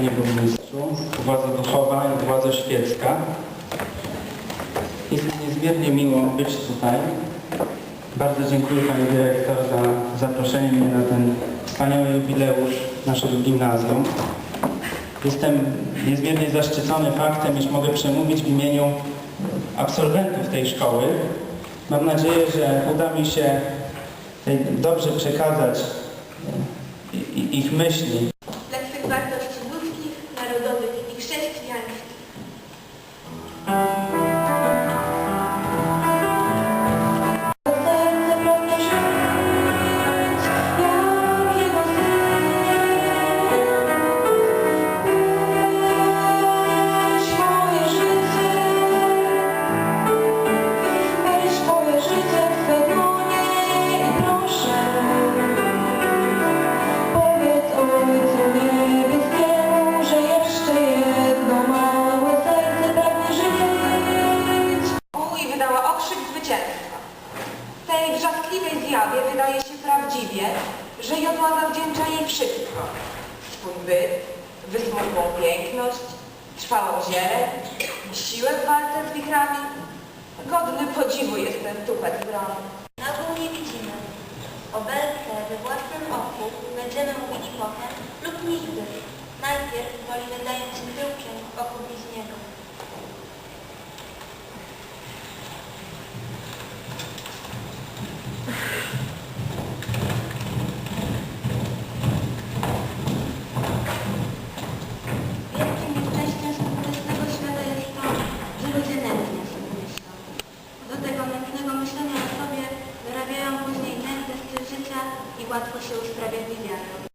Panie Burmistrzu, władza duchowa i władza świecka. Jest mi niezmiernie miło być tutaj. Bardzo dziękuję Pani Dyrektor za zaproszenie mnie na ten wspaniały jubileusz naszego gimnazjum. Jestem niezmiernie zaszczycony faktem, iż mogę przemówić w imieniu absolwentów tej szkoły. Mam nadzieję, że uda mi się dobrze przekazać e, ich myśli. dla zjawie wydaje się prawdziwie, że jodła zawdzięcza jej wszystko. Swój byt, wysmukłą piękność, trwałą zieleń, siłę w walce z wichrami. Godny podziwu jest ten tupet brony. quatro cachorros para ver gatinhar.